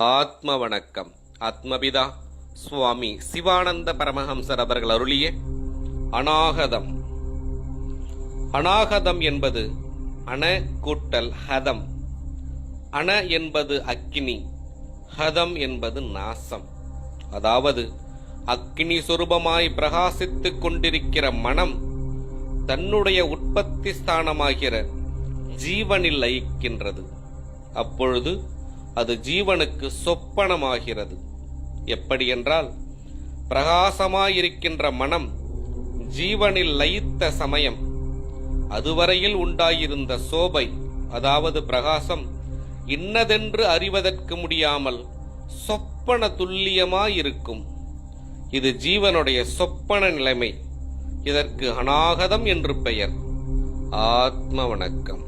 ஆத்ம வணக்கம் ஆத்மபிதா. சுவாமி சிவானந்த பரமஹம்சர் அவர்கள் அருளிய அநாகதம். அநாகதம் என்பது அண கூட்டல் ஹதம். அண என்பது அக்கினி ஹதம் என்பது நாசம். அதாவது அக்கினி சொரூபமாய் பிரகாசித்துக் கொண்டிருக்கிற மனம் தன்னுடைய உற்பத்தி ஸ்தானமாகிற ஜீவனில் லயிக்கின்றது. அப்பொழுது அது ஜீவனுக்கு சொப்பனமாகிறது. எப்படி என்றால் பிரகாசமாயிருக்கின்ற மனம் ஜீவனில் லயித்த சமயம் அதுவரையில் உண்டாயிருந்த சோபை அதாவது பிரகாசம் இன்னதென்று அறிவதற்கு முடியாமல் சொப்பன துல்லியமாயிருக்கும். இது ஜீவனுடைய சொப்பன நிலைமை. இதற்கு அநாகதம் என்று பெயர். ஆத்ம வணக்கம்